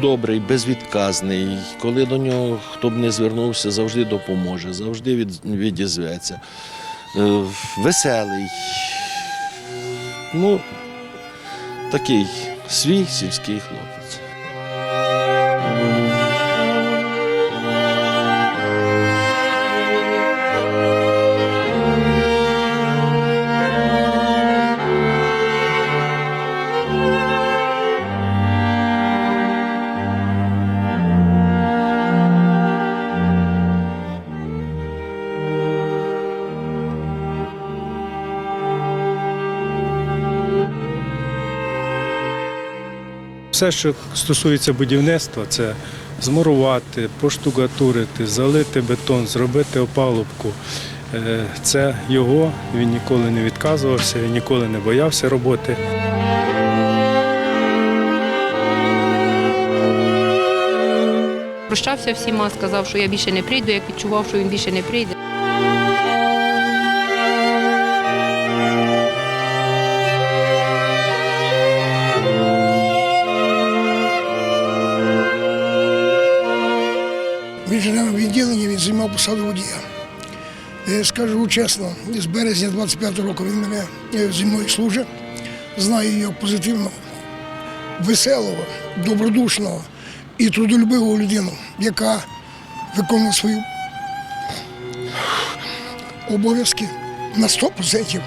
добрий, безвідказний. Коли до нього хто б не звернувся, завжди допоможе, завжди від, відізветься. Е, Веселий. Ну, такий свій сільський хлопець. Все, що стосується будівництва, це змурувати, поштукатурити, залити бетон, зробити опалубку. Е, Це його, він ніколи не відказувався, він ніколи не боявся роботи. Прощався всіма, сказав, що я більше не прийду, як відчував, що він більше не прийде. В інженерному відділенні він займав посаду водія. Е, Скажу чесно, з березня 25 року він мене е, зі мною служить. Знаю його позитивно, веселого, добродушного і трудолюбивого людину, яка виконує свої обов'язки на 100%.